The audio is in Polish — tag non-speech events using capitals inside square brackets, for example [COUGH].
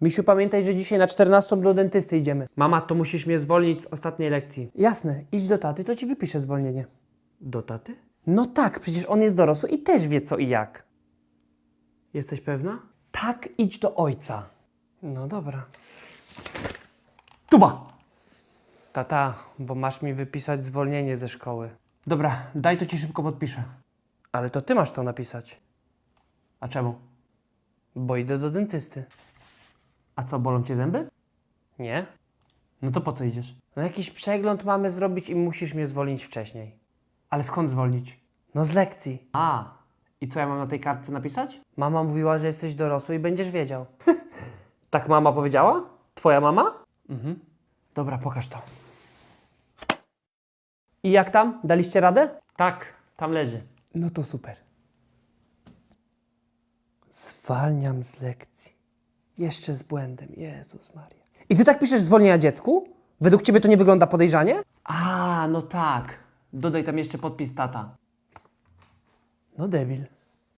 Misiu, pamiętaj, że dzisiaj na 14 do dentysty idziemy. Mama, to musisz mnie zwolnić z ostatniej lekcji. Jasne, idź do taty, to ci wypiszę zwolnienie. Do taty? No tak, przecież on jest dorosły i też wie co i jak. Jesteś pewna? Tak, idź do ojca. No dobra. Tuba! Tata, bo masz mi wypisać zwolnienie ze szkoły. Dobra, daj to ci szybko podpiszę. Ale to ty masz to napisać, A czemu? bo idę do dentysty. A co, bolą cię zęby? Nie? No to po co idziesz? No jakiś przegląd mamy zrobić i musisz mnie zwolnić wcześniej. Ale skąd zwolnić? No z lekcji. A, i co ja mam na tej kartce napisać? Mama mówiła, że jesteś dorosły i będziesz wiedział. [LAUGHS] tak mama powiedziała? Twoja mama? Mhm. Dobra, pokaż to. I jak tam? Daliście radę? Tak, tam leży. No to super. Zwalniam z lekcji. Jeszcze z błędem. Jezus Maria. I ty tak piszesz zwolnienia dziecku? Według ciebie to nie wygląda podejrzanie? A, no tak. Dodaj tam jeszcze podpis tata. No debil.